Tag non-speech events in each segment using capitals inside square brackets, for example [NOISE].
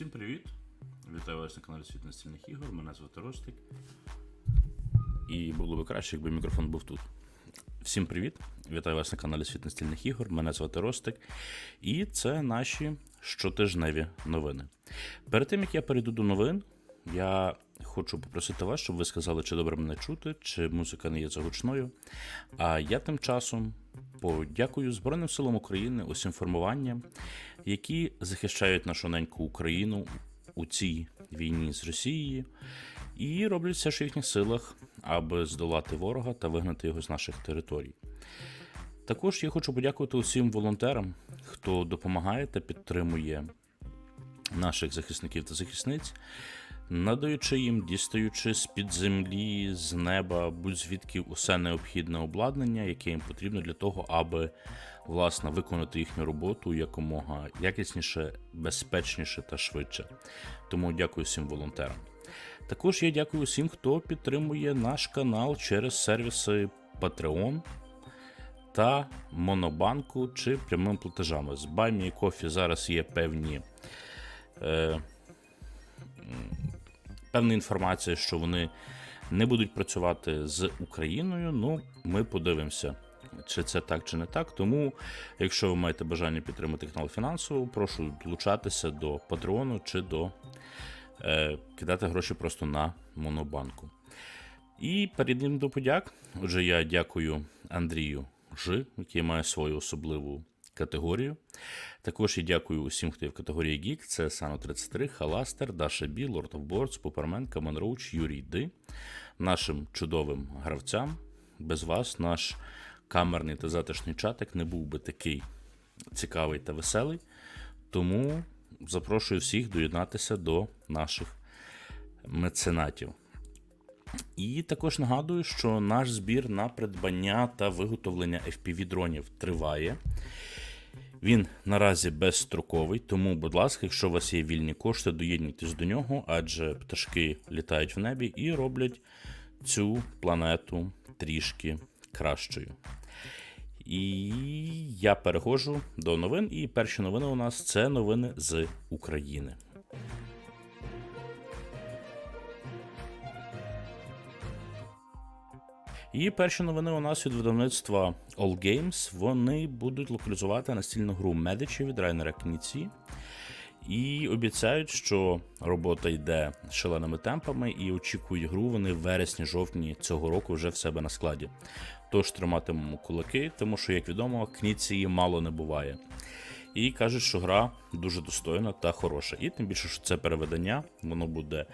Всім привіт! Вітаю вас на каналі Світ настільних ігор. Мене звати Ростик. І було б краще, якби мікрофон був тут. Всім привіт! Вітаю вас на каналі Світ настільних ігор. Мене звати Ростик. І це наші щотижневі новини. Перед тим як я перейду до новин, я хочу попросити вас, щоб ви сказали, чи добре мене чути, чи музика не є загучною. А я тим часом подякую Збройним силам України усім формуванням, які захищають нашу неньку Україну у цій війні з Росією, і роблять все, що в їхніх силах, аби здолати ворога та вигнати його з наших територій. Також я хочу подякувати усім волонтерам, хто допомагає та підтримує наших захисників та захисниць, надаючи їм, дістаючи з-під землі, з неба, будь-звідки усе необхідне обладнання, яке їм потрібно для того, аби власне виконати їхню роботу якомога якісніше, безпечніше та швидше. Тому дякую всім волонтерам. Також я дякую всім, хто підтримує наш канал через сервіси Patreon та Монобанку чи прямими платежами. З BuyMeCoffee зараз є певні. Е, певна інформація, що вони не будуть працювати з Україною. Ну, ми подивимося, чи це так, чи не так. Тому, якщо ви маєте бажання підтримати канал фінансово, прошу долучатися до Патреону чи до е, кидати гроші просто на Монобанку. І перейдемо до подяк. Отже, я дякую Андрію Ж, який має свою особливу категорію. Також і дякую усім, хто є в категорії Geek. Це Сано 33, Халастер, Даша Бі, Lord of Boards, Пупермен, Камен Роуч, Юрій Ди, нашим чудовим гравцям. Без вас наш камерний та затишний чатик не був би такий цікавий та веселий. Тому запрошую всіх доєднатися до наших меценатів. І також нагадую, що наш збір на придбання та виготовлення FPV-дронів триває. Він наразі безстроковий, тому, будь ласка, якщо у вас є вільні кошти, доєднуйтесь до нього, адже пташки літають в небі і роблять цю планету трішки кращою. І я переходжу до новин. І перші новини у нас це новини з України. І перші новини у нас від видавництва All Games. Вони будуть локалізувати настільну гру Медичі від Райнера Кніці. І обіцяють, що робота йде шаленими темпами, і очікують гру вони в вересні-жовтні цього року вже в себе на складі. Тож триматимемо кулаки, тому що, як відомо, кніці її мало не буває. І кажуть, що гра дуже достойна та хороша. І тим більше, що це переведення, воно буде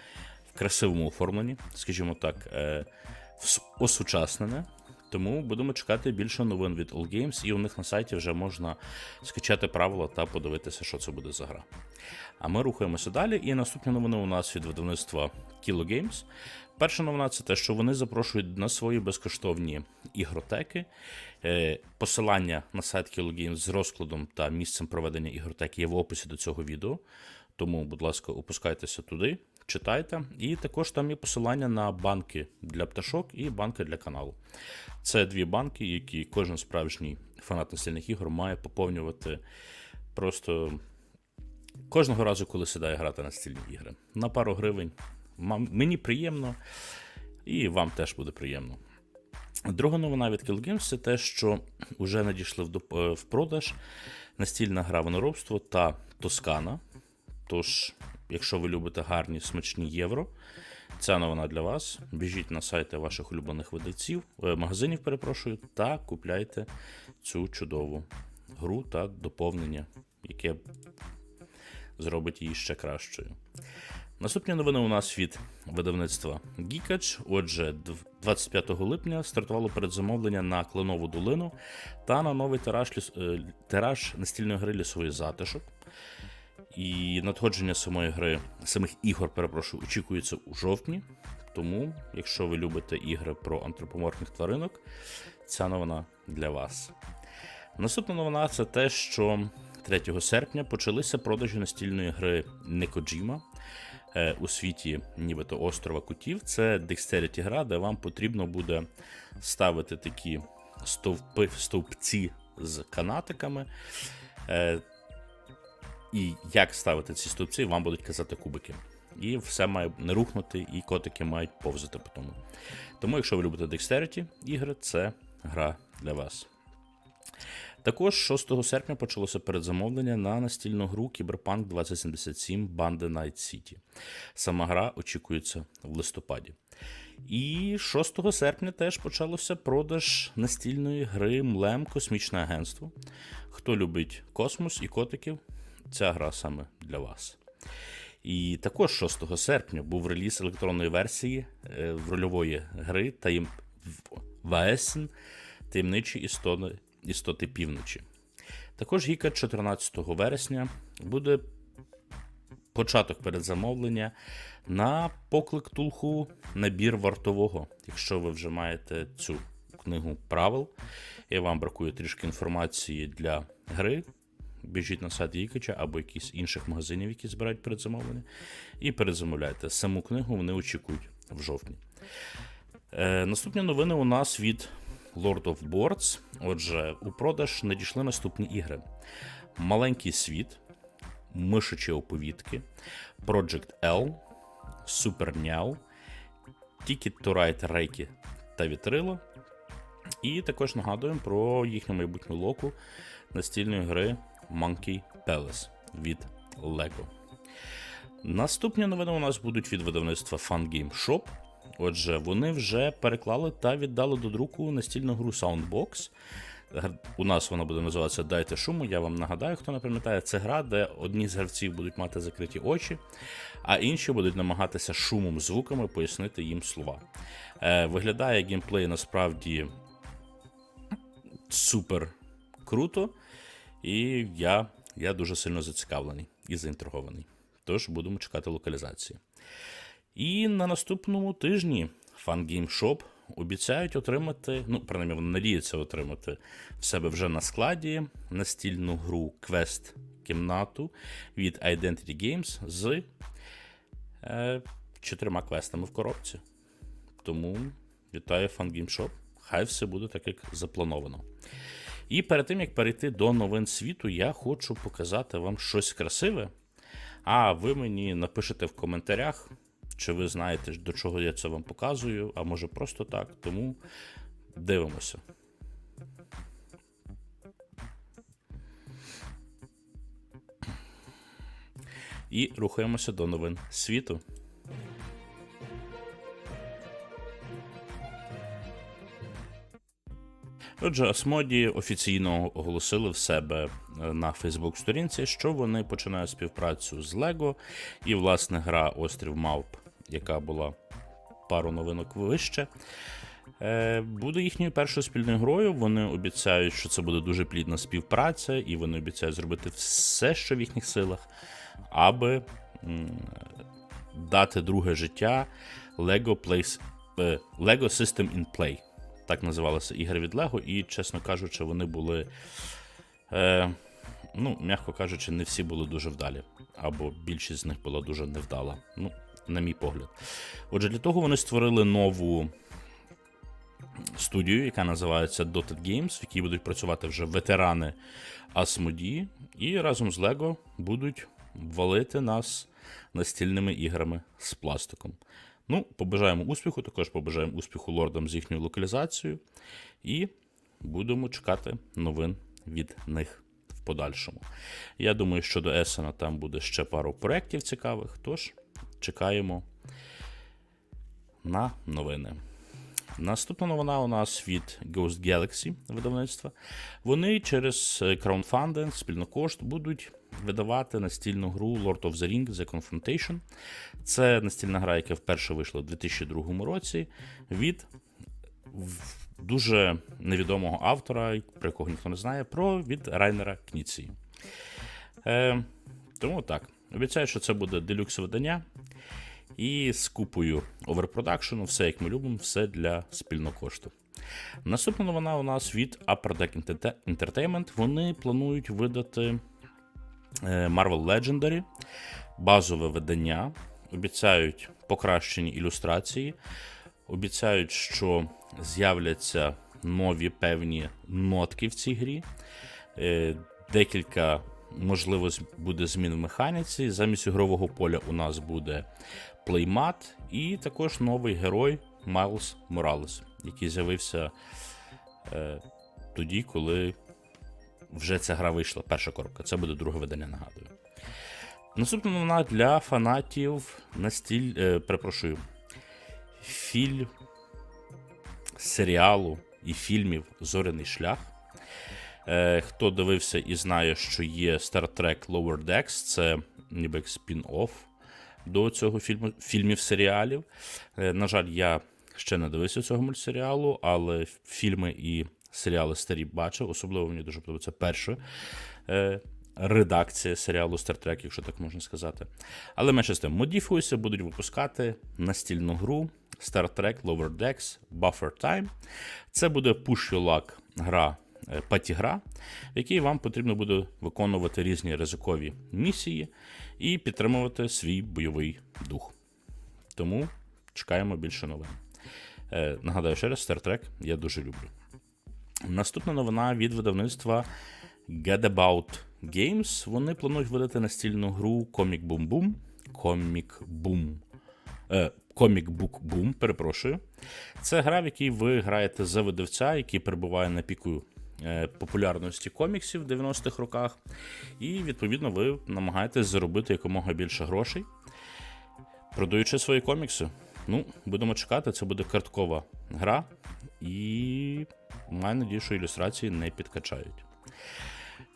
в красивому оформленні, скажімо так, е, осучаснене. Тому будемо чекати більше новин від All Games, і у них на сайті вже можна скачати правила та подивитися, що це буде за гра. А ми рухаємося далі. І наступні новини у нас від видавництва Kilo Games. Перша новина це те, що вони запрошують на свої безкоштовні ігротеки. Е, Посилання на сайт Kilo Games з розкладом та місцем проведення ігротеки є в описі до цього відео. Тому, будь ласка, опускайтеся туди, читайте. І також там є посилання на банки для пташок і банки для каналу. Це дві банки, які кожен справжній фанат настільних ігор має поповнювати просто кожного разу, коли сідає грати на настільні ігри. На пару гривень. Мені приємно, і вам теж буде приємно. Друга новина від Kill Games це те, що вже надійшли е, в продаж настільна гра виноробство та Тоскана. Тож, якщо ви любите гарні смачні євро, ця новина для вас. Біжіть на сайти ваших улюблених видавців, е, магазинів, перепрошую, та купляйте цю чудову гру та доповнення, яке зробить її ще кращою. Наступні новини у нас від видавництва Geekage. Отже, дв- 25 липня стартувало передзамовлення на Кленову долину та на новий тираж, е, тираж настільної гри лісовий затишок. І надходження самої гри, самих ігор, перепрошую, очікується у жовтні. Тому, якщо ви любите ігри про антропоморфних тваринок, ця новина для вас. Наступна новина це те, що 3 серпня почалися продажі настільної гри Некоджіма е, у світі, нібито острова Кутів. Це Dexterity гра, де вам потрібно буде ставити такі стовпи, стовпці з канатиками. І як ставити ці стовпці, вам будуть казати кубики. І все має не рухнути, і котики мають повзати по тому. Тому, якщо ви любите Dexterity ігри, це гра для вас. Також 6 серпня почалося передзамовлення на настільну гру Cyberpunk 2077 Bande Night City. Сама гра очікується в листопаді. І 6 серпня теж почалося продаж настільної гри Млем Космічне агентство. Хто любить космос і котиків, ця гра саме для вас. І також 6 серпня був реліз електронної версії е, в рольової гри таєм... Ваесен таємничі істоти, істоти півночі. Також Гіка 14 вересня буде початок передзамовлення на поклик Тулху набір вартового. Якщо ви вже маєте цю книгу правил, і вам бракує трішки інформації для гри, біжіть на сайт Гікача або якісь інших магазинів, які збирають передзамовлення, і передзамовляйте. Саму книгу вони очікують в жовтні. Е, наступні новини у нас від Lord of Boards. Отже, у продаж надійшли наступні ігри: Маленький світ, Мишачі оповідки, Project L, Super Няу, Ticket to Ride Рейки та Вітрило. І також нагадуємо про їхню майбутню локу настільної гри Monkey Palace від LEGO. Наступні новини у нас будуть від видавництва Fun Game Shop. Отже, вони вже переклали та віддали до друку настільну гру Soundbox. У нас вона буде називатися Дайте шуму. Я вам нагадаю, хто не пам'ятає, це гра, де одні з гравців будуть мати закриті очі, а інші будуть намагатися шумом, звуками пояснити їм слова. Е, виглядає геймплей насправді супер круто, і я, я дуже сильно зацікавлений і заінтригований. Тож будемо чекати локалізації. І на наступному тижні Fun Game Shop обіцяють отримати, ну, принаймні, вони надіються отримати в себе вже на складі настільну гру Quest кімнату від Identity Games з е, чотирма квестами в коробці. Тому вітаю Fun Game Shop. Хай все буде так, як заплановано. І перед тим, як перейти до новин світу, я хочу показати вам щось красиве. А ви мені напишете в коментарях, чи ви знаєте, до чого я це вам показую, а може просто так. Тому дивимося. І рухаємося до новин світу. Отже, Асмоді офіційно оголосили в себе е, на Фейсбук-сторінці, що вони починають співпрацю з Лего, і, власне, гра Острів Мавп, яка була пару новинок вище. е, Буде їхньою першою спільною грою. Вони обіцяють, що це буде дуже плідна співпраця, і вони обіцяють зробити все, що в їхніх силах, аби дати друге життя Lego, Place, е, Lego System in Play. Так називалися ігри від Lego, і, чесно кажучи, вони були, е, ну, м'яко кажучи, не всі були дуже вдалі. Або більшість з них була дуже невдала. Ну, на мій погляд. Отже, для того вони створили нову студію, яка називається Dotted Games, в якій будуть працювати вже ветерани Asmodee, і разом з Lego будуть валити нас настільними іграми з пластиком. Ну, побажаємо успіху, також побажаємо успіху лордам з їхньою локалізацією. І будемо чекати новин від них в подальшому. Я думаю, що до Есена там буде ще пару проєктів цікавих, тож чекаємо на новини. Наступна новина у нас від Ghost Galaxy видавництва. Вони через е, краудфандинг, спільнокошт будуть видавати настільну гру Lord of the Ring The Confrontation. Це настільна гра, яка вперше вийшла у 2002 році від дуже невідомого автора, про якого ніхто не знає, про від Райнера Кніції. Е, тому так. Обіцяю, що це буде делюкс видання. І з купою оверпродакшену, все як ми любимо, все для спільного кошту. Наступна новина у нас від Upper Deck Entertainment. Вони планують видати е, Marvel Legendary, базове видання. Обіцяють покращені ілюстрації. Обіцяють, що з'являться нові певні нотки в цій грі. Е, Декілька можливо, буде змін в механіці. Замість ігрового поля у нас буде плеймат, і також новий герой Майлз Моралес, який з'явився е, тоді, коли вже ця гра вийшла. Перша коробка. Це буде друге видання, нагадую. Наступна новина для фанатів настіль. Е, перепрошую. Філь серіалу і фільмів Зоряний шлях. Е, хто дивився і знає, що є Star Trek Lower Decks, це ніби як спін-офф до цього фільму, фільмів серіалів. Е, на жаль, я ще не дивився цього мультсеріалу, але фільми і серіали старі бачив. Особливо мені дуже подобається перша е, редакція серіалу Star Trek, якщо так можна сказати. Але менше з тим, модіфуюся, будуть випускати настільну гру Star Trek Lower Decks Buffer Time. Це буде Push Your Luck гра. Е, Паті-гра, в якій вам потрібно буде виконувати різні ризикові місії і підтримувати свій бойовий дух. Тому чекаємо більше новин. Е, нагадаю ще раз, Star Trek я дуже люблю. Наступна новина від видавництва Get About Games. Вони планують видати настільну гру Comic Boom Boom. Comic Boom. Е, Comic Book Boom, перепрошую. Це гра, в якій ви граєте за видавця, який перебуває на піку популярності коміксів в 90-х роках. І, відповідно, ви намагаєтесь заробити якомога більше грошей, продаючи свої комікси. Ну, будемо чекати, це буде карткова гра, і маю надію, що ілюстрації не підкачають.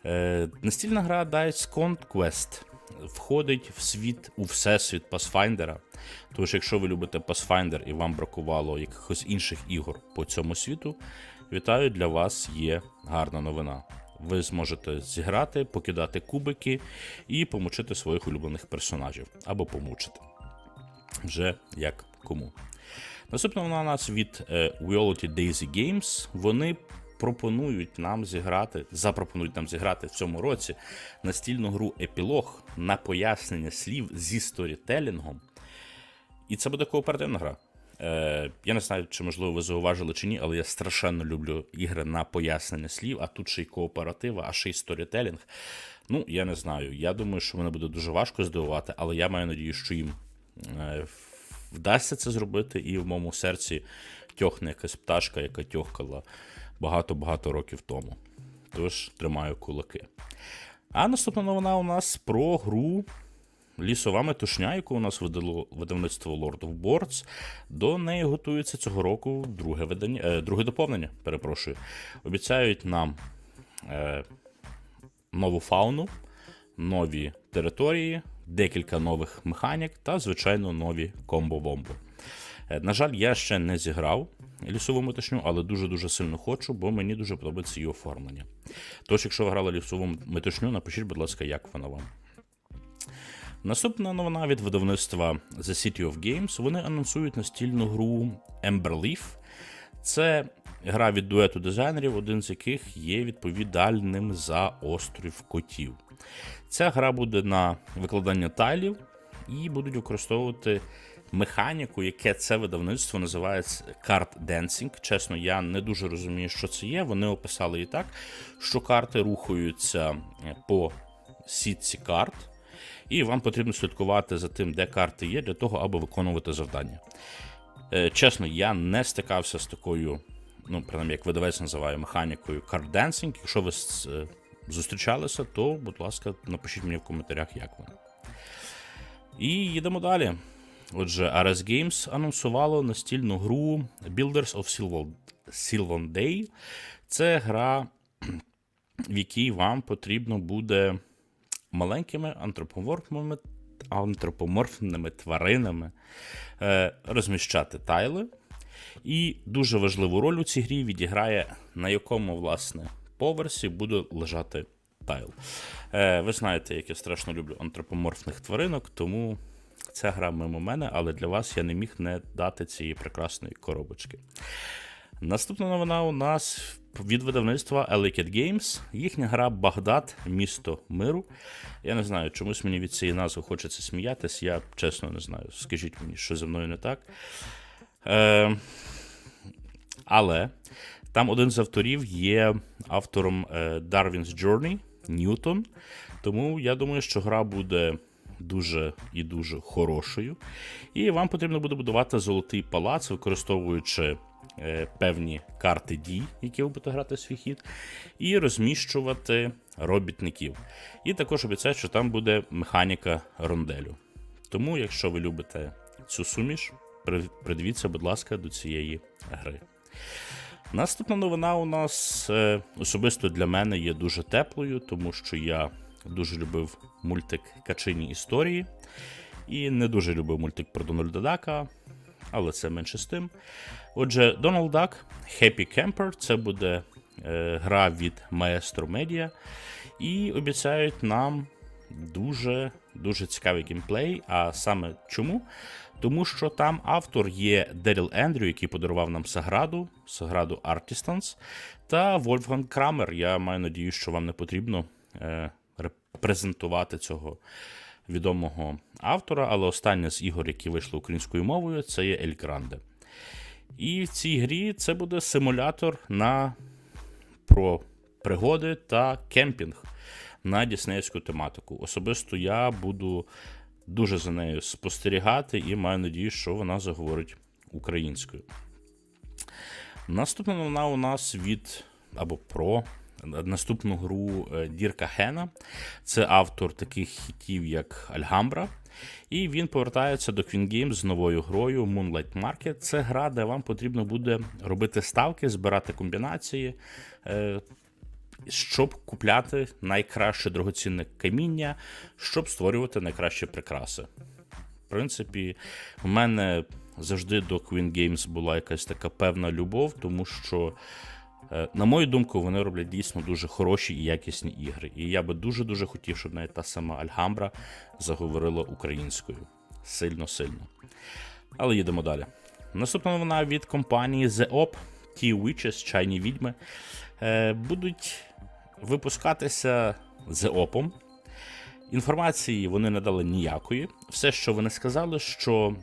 Е, настільна гра Dice Conquest входить в світ у всесвіт Pathfinder. Тож, якщо ви любите Pathfinder і вам бракувало якихось інших ігор по цьому світу, вітаю, для вас є гарна новина. Ви зможете зіграти, покидати кубики і помучити своїх улюблених персонажів або помучити. Вже як кому. Наступна вона у нас від е, Reality Daisy Games. Вони пропонують нам зіграти, запропонують нам зіграти в цьому році настільну гру Епілог на пояснення слів зі сторітелінгом. І це буде кооперативна гра. Е, я не знаю, чи можливо ви зауважили чи ні, але я страшенно люблю ігри на пояснення слів, а тут ще й кооператива, а ще й сторітелінг. Ну, я не знаю. Я думаю, що мене буде дуже важко здивувати, але я маю надію, що їм е, вдасться це зробити, і в моєму серці тьохне якась пташка, яка тьохкала багато-багато років тому. Тож тримаю кулаки. А наступна новина у нас про гру Лісова метушня, яку у нас видало видавництво Lord of Boards. До неї готується цього року друге видання, е, друге доповнення. Перепрошую. Обіцяють нам е, нову фауну, нові території, декілька нових механік та, звичайно, нові комбо-вомбо. Е, На жаль, я ще не зіграв лісову метушню, але дуже-дуже сильно хочу, бо мені дуже подобається її оформлення. Тож, якщо ви грали лісову метушню, напишіть, будь ласка, як вона вам. Наступна новина від видавництва The City of Games. Вони анонсують настільну гру Ember Leaf. Це гра від дуету дизайнерів, один з яких є відповідальним за острів котів. Ця гра буде на викладання тайлів і будуть використовувати механіку, яке це видавництво називає карт денсінг. Чесно, я не дуже розумію, що це є. Вони описали і так, що карти рухаються по сітці карт. І вам потрібно слідкувати за тим, де карти є, для того, аби виконувати завдання. Е, Чесно, я не стикався з такою, ну, принаймні, як видавець називає, механікою карденсінг. Якщо ви е, зустрічалися, то, будь ласка, напишіть мені в коментарях, як воно. І їдемо далі. Отже, RS Games анонсувало настільну гру Builders of Sylvan Day. Це гра, в якій вам потрібно буде маленькими антропоморфними, антропоморфними тваринами е, розміщати тайли. І дуже важливу роль у цій грі відіграє, на якому, власне, поверсі буде лежати тайл. Е, ви знаєте, як я страшно люблю антропоморфних тваринок, тому ця гра мимо мене, але для вас я не міг не дати цієї прекрасної коробочки. Наступна новина у нас від видавництва Ellicott Games. Їхня гра Багдад, місто миру. Я не знаю, чомусь мені від цієї назви хочеться сміятись. Я чесно не знаю. Скажіть мені, що зі мною не так. Е, але там один з авторів є автором е, Darwin's Journey. Ньютон. Тому я думаю, що гра буде дуже і дуже хорошою. І вам потрібно буде будувати золотий палац, використовуючи певні карти дій, які ви будете грати в свій хід, і розміщувати робітників. І також обіцяють, що там буде механіка ронделю. Тому, якщо ви любите цю суміш, придивіться, будь ласка, до цієї гри. Наступна новина у нас е, особисто для мене є дуже теплою, тому що я дуже любив мультик Качині історії і не дуже любив мультик про Дональда Дака, але це менше з тим. Отже, Donald Duck Happy Camper це буде е, гра від Maestro Media, і обіцяють нам дуже дуже цікавий геймплей. А саме чому? Тому що там автор є Деріл Ендрю, який подарував нам Саграду, Саграду Artisans, та Вольфган Крамер. Я маю надію, що вам не потрібно е, репрезентувати цього відомого автора, але остання з ігор, які вийшли українською мовою, це є Ель Гранде. І в цій грі це буде симулятор на про пригоди та кемпінг на діснеївську тематику. Особисто я буду дуже за нею спостерігати і маю надію, що вона заговорить українською. Наступна новина у нас від або про наступну гру е, Дірка Хена. Це автор таких хітів, як Альгамбра. І він повертається до Queen Games з новою грою Moonlight Market. Це гра, де вам потрібно буде робити ставки, збирати комбінації, е, щоб купляти найкраще дорогоцінне каміння, щоб створювати найкращі прикраси. В принципі, в мене завжди до Queen Games була якась така певна любов, тому що, на мою думку, вони роблять дійсно дуже хороші і якісні ігри. І я би дуже-дуже хотів, щоб навіть та сама Альгамбра заговорила українською. Сильно-сильно. Але їдемо далі. Наступна новина від компанії The Op, ті Witches, чайні відьми, е, будуть випускатися The Op. Інформації вони не дали ніякої. Все, що вони сказали, що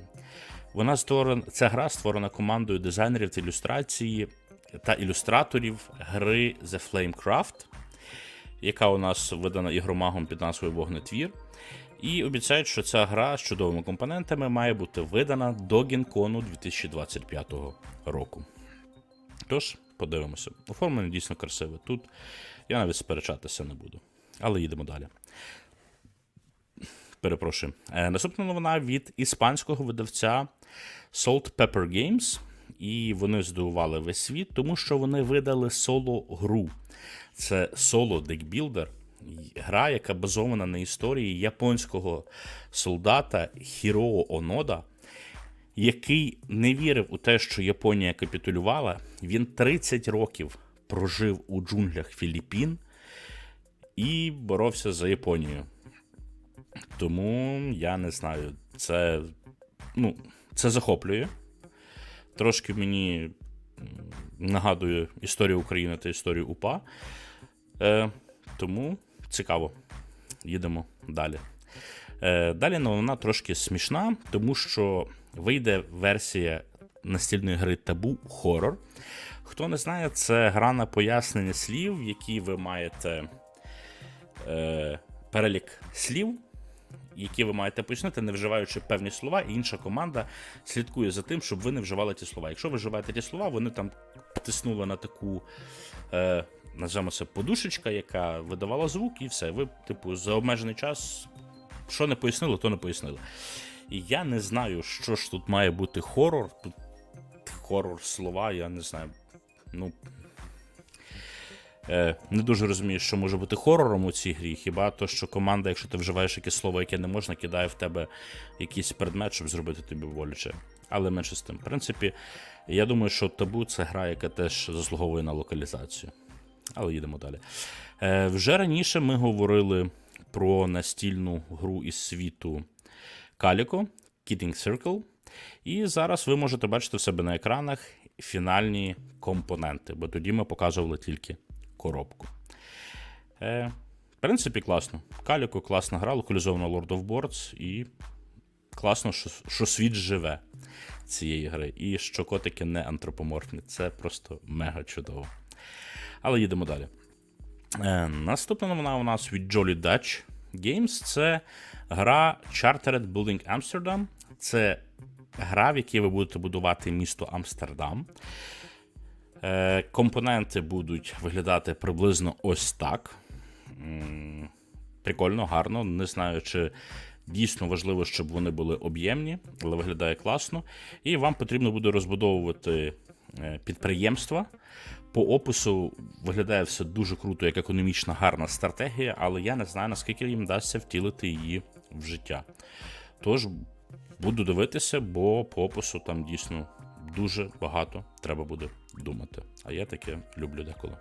вона створена, ця гра створена командою дизайнерів та ілюстрації та ілюстраторів гри The Flamecraft, яка у нас видана ігромагом під назвою Вогнетвір. І обіцяють, що ця гра з чудовими компонентами має бути видана до Гінкону 2025 року. Тож, подивимося. Оформлення дійсно красиве. Тут я навіть сперечатися не буду. Але їдемо далі. Перепрошую. Е, наступна новина від іспанського видавця Salt Pepper Games. І вони здивували весь світ, тому що вони видали соло-гру. Це соло декбілдер, гра, яка базована на історії японського солдата Хіроо Онода, який не вірив у те, що Японія капітулювала. Він 30 років прожив у джунглях Філіппін і боровся за Японію. Тому я не знаю, це, ну, це захоплює. Трошки мені нагадує історію України та історію УПА. Е, тому цікаво. Їдемо далі. Е, далі новина трошки смішна, тому що вийде версія настільної гри Табу Хоррор. Хто не знає, це гра на пояснення слів, в якій ви маєте е, перелік слів, які ви маєте пояснити, не вживаючи певні слова, і інша команда слідкує за тим, щоб ви не вживали ті слова. Якщо ви вживаєте ті слова, вони там тиснули на таку, е, називаємо це подушечка, яка видавала звук, і все. Ви, типу, за обмежений час, що не пояснили, то не пояснили. І я не знаю, що ж тут має бути хорор. Тут хорор слова, я не знаю. Ну, не дуже розумію, що може бути хорором у цій грі. Хіба то, що команда, якщо ти вживаєш якесь слово, яке не можна, кидає в тебе якийсь предмет, щоб зробити тобі боляче. Але менше з тим. В принципі, я думаю, що табу це гра, яка теж заслуговує на локалізацію. Але їдемо далі. Е, вже раніше ми говорили про настільну гру із світу Calico, Kidding Circle. І зараз ви можете бачити в себе на екранах фінальні компоненти, бо тоді ми показували тільки коробку. Е, в принципі, класно. Каліко класна гра, локалізована Lord of Boards, і класно, що, що світ живе цієї гри. І що котики не антропоморфні. Це просто мега чудово. Але їдемо далі. Е, наступна новина у нас від Jolly Dutch Games. Це гра Chartered Building Amsterdam. Це гра, в якій ви будете будувати місто Амстердам. Е, компоненти будуть виглядати приблизно ось так. Прикольно, гарно. Не знаю, чи дійсно важливо, щоб вони були об'ємні, але виглядає класно. І вам потрібно буде розбудовувати е, підприємства. По опису виглядає все дуже круто, як економічна гарна стратегія, але я не знаю, наскільки їм вдасться втілити її в життя. Тож буду дивитися, бо по опису там дійсно дуже багато треба буде думати. А я таке люблю деколи.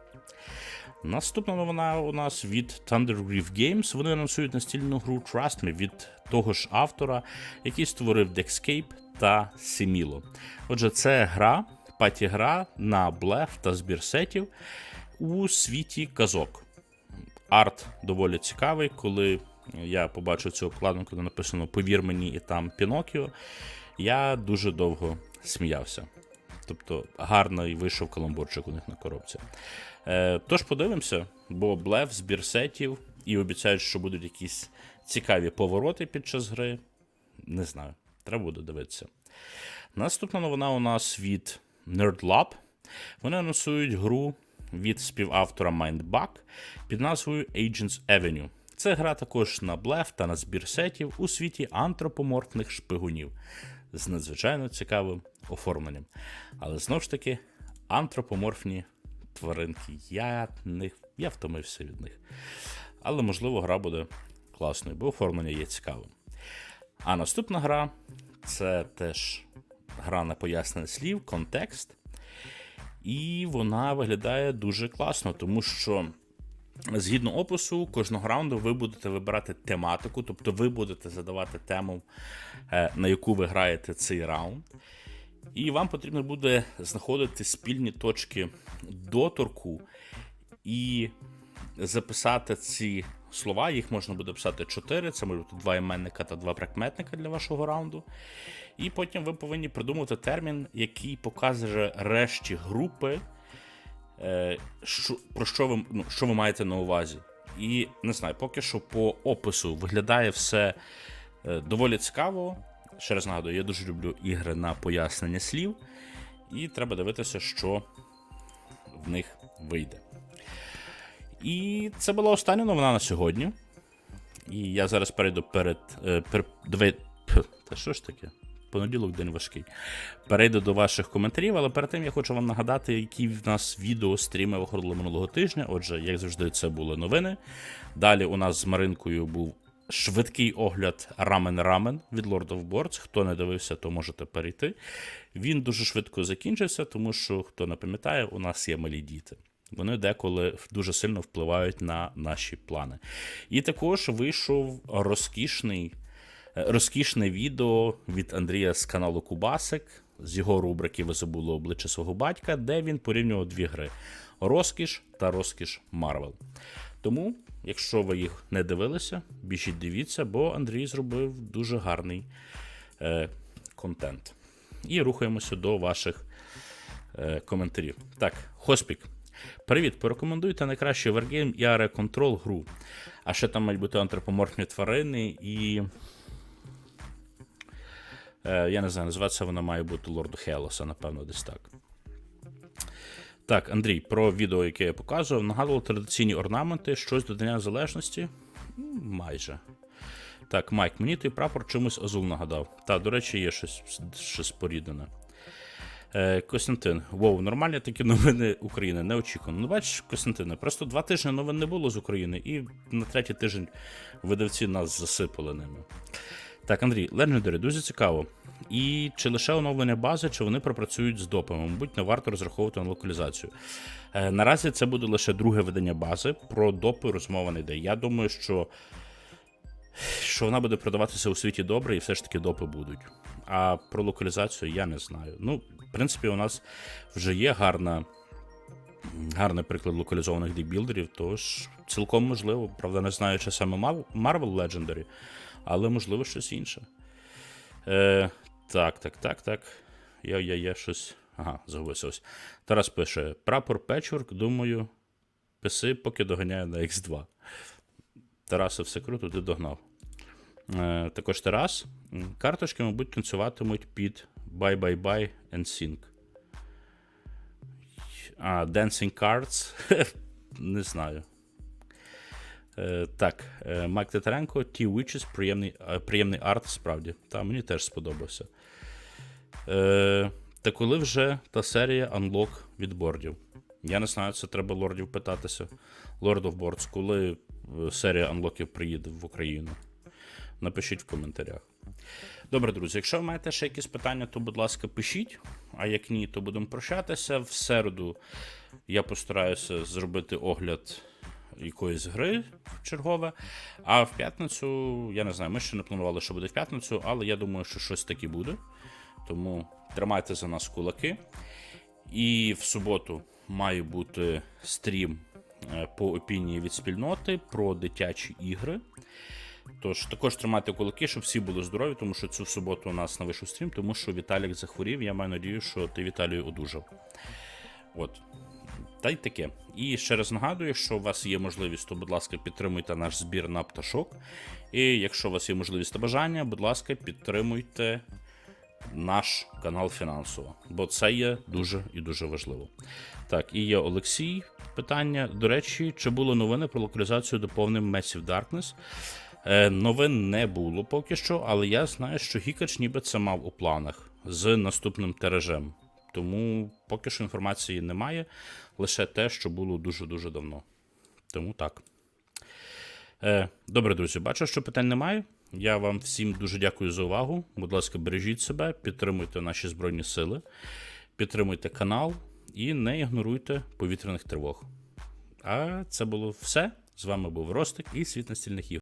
Наступна новина у нас від Thundergriff Games. Вони анонсують настільну гру Trust Me від того ж автора, який створив Dexcape та Similo. Отже, це гра, паті-гра на блеф та збір сетів у світі казок. Арт доволі цікавий, коли я побачив цю обкладинку, де написано Повір мені, і там Пінокіо. Я дуже довго сміявся. Тобто гарний вийшов каламбурчик у них на коробці. Е, тож подивимося, бо блеф, збір сетів, і обіцяють, що будуть якісь цікаві повороти під час гри. Не знаю, треба буде дивитися. Наступна новина у нас від NerdLab. Вони анонсують гру від співавтора Mindbug під назвою Agents Avenue. Це гра також на блеф та на збір сетів у світі антропоморфних шпигунів з надзвичайно цікавим оформленням. Але знову ж таки, антропоморфні тваринки. Я, не, я втомився від них. Але, можливо, гра буде класною, бо оформлення є цікавим. А наступна гра це теж гра на пояснення слів, контекст. І вона виглядає дуже класно, тому що згідно опису, кожного раунду ви будете вибирати тематику, тобто ви будете задавати тему, е, на яку ви граєте цей раунд. І вам потрібно буде знаходити спільні точки доторку і записати ці слова. Їх можна буде писати 4, це може бути два іменника та два прикметника для вашого раунду. І потім ви повинні придумати термін, який показує решті групи, що, про що ви, ну, що ви маєте на увазі. І не знаю, поки що по опису виглядає все е, доволі цікаво. Ще раз нагадую, я дуже люблю ігри на пояснення слів, і треба дивитися, що в них вийде. І це була остання новина на сьогодні. І я зараз перейду перед. Е, пер, давай, пх, та що ж таке? Понеділок день важкий. Перейду до ваших коментарів, але перед тим я хочу вам нагадати, які в нас відео стріми виходили минулого тижня. Отже, як завжди, це були новини. Далі у нас з Маринкою був швидкий огляд рамен-рамен від Lord of Boards. Хто не дивився, то можете перейти. Він дуже швидко закінчився, тому що, хто не пам'ятає, у нас є малі діти. Вони деколи дуже сильно впливають на наші плани. І також вийшов розкішний, розкішне відео від Андрія з каналу Кубасик з його рубрики Ви забули обличчя свого батька, де він порівнював дві гри: Розкіш та Розкіш Марвел. Тому, якщо ви їх не дивилися, біжіть дивіться, бо Андрій зробив дуже гарний е, контент. І рухаємося до ваших е, коментарів. Так, Хоспік. Привіт, порекомендуйте найкраще Wargame і Area Control гру. А ще там мають бути антропоморфні тварини і. Е, я не знаю, називатися вона має бути Лорду Хелоса, напевно, десь так. Так, Андрій, про відео, яке я показував, нагадував традиційні орнаменти, щось до Дня Незалежності? Майже. Так, Майк, мені той прапор чимось Азул нагадав. Та, до речі, є щось, щось порідне. Е, Костянтин, вов, нормальні такі новини України, неочікувано. Ну, бачиш, Костянтине, просто два тижні новин не було з України, і на третій тиждень видавці нас засипали ними. Так, Андрій, Legendary, дуже цікаво. І чи лише оновлення бази, чи вони пропрацюють з допами? Мабуть, не варто розраховувати на локалізацію. Е, наразі це буде лише друге видання бази. Про допи розмова не йде. Я думаю, що, що вона буде продаватися у світі добре, і все ж таки допи будуть. А про локалізацію я не знаю. Ну, в принципі, у нас вже є гарна. Гарний приклад локалізованих декбілдерів, тож цілком можливо. Правда, не знаю, чи саме Marvel Legendary, але можливо щось інше. Е, так, так, так, так. Я, я, я щось. Ага, загубився ось. Тарас пише: прапор Печворк, думаю. писи, поки доганяє на X2. Тарасе, все круто, ти догнав. Е, також Тарас. Карточки, мабуть, танцюватимуть під Bye Bye Bye and Sync. А, Dancing Cards. [LAUGHS] Не знаю. Е, так, е, Майк Титаренко, T-Witches, приємний, е, приємний арт, справді. Та, мені теж сподобався. Е, та коли вже та серія Unlock від бордів? Я не знаю, це треба лордів питатися. Lord of Boards, коли серія Unlockів приїде в Україну? Напишіть в коментарях. Добре, друзі, якщо ви маєте ще якісь питання, то, будь ласка, пишіть. А як ні, то будемо прощатися. В середу я постараюся зробити огляд якоїсь гри чергове. А в п'ятницю, я не знаю, ми ще не планували, що буде в п'ятницю, але я думаю, що щось таке буде. Тому тримайте за нас кулаки. І в суботу має бути стрім е, по опінії від спільноти про дитячі ігри. Тож також тримайте кулаки, щоб всі були здорові, тому що цю суботу у нас не вийшов стрім, тому що Віталік захворів. Я маю надію, що ти Віталію одужав. От. Та й таке. І ще раз нагадую, якщо у вас є можливість, то, будь ласка, підтримуйте наш збір на пташок. І якщо у вас є можливість та бажання, будь ласка, підтримуйте наш канал фінансово, бо це є дуже і дуже важливо. Так, і є Олексій. Питання. До речі, чи було новини про локалізацію доповнень Massive Darkness? Е, новин не було поки що, але я знаю, що Гікач ніби це мав у планах з наступним тиражем. Тому поки що інформації немає, лише те, що було дуже-дуже давно. Тому так. Е, добре, друзі, бачу, що питань немає. Я вам всім дуже дякую за увагу. Будь ласка, бережіть себе, підтримуйте наші Збройні Сили, підтримуйте канал і не ігноруйте повітряних тривог. А це було все. З вами був Ростик і світ настільних ігор.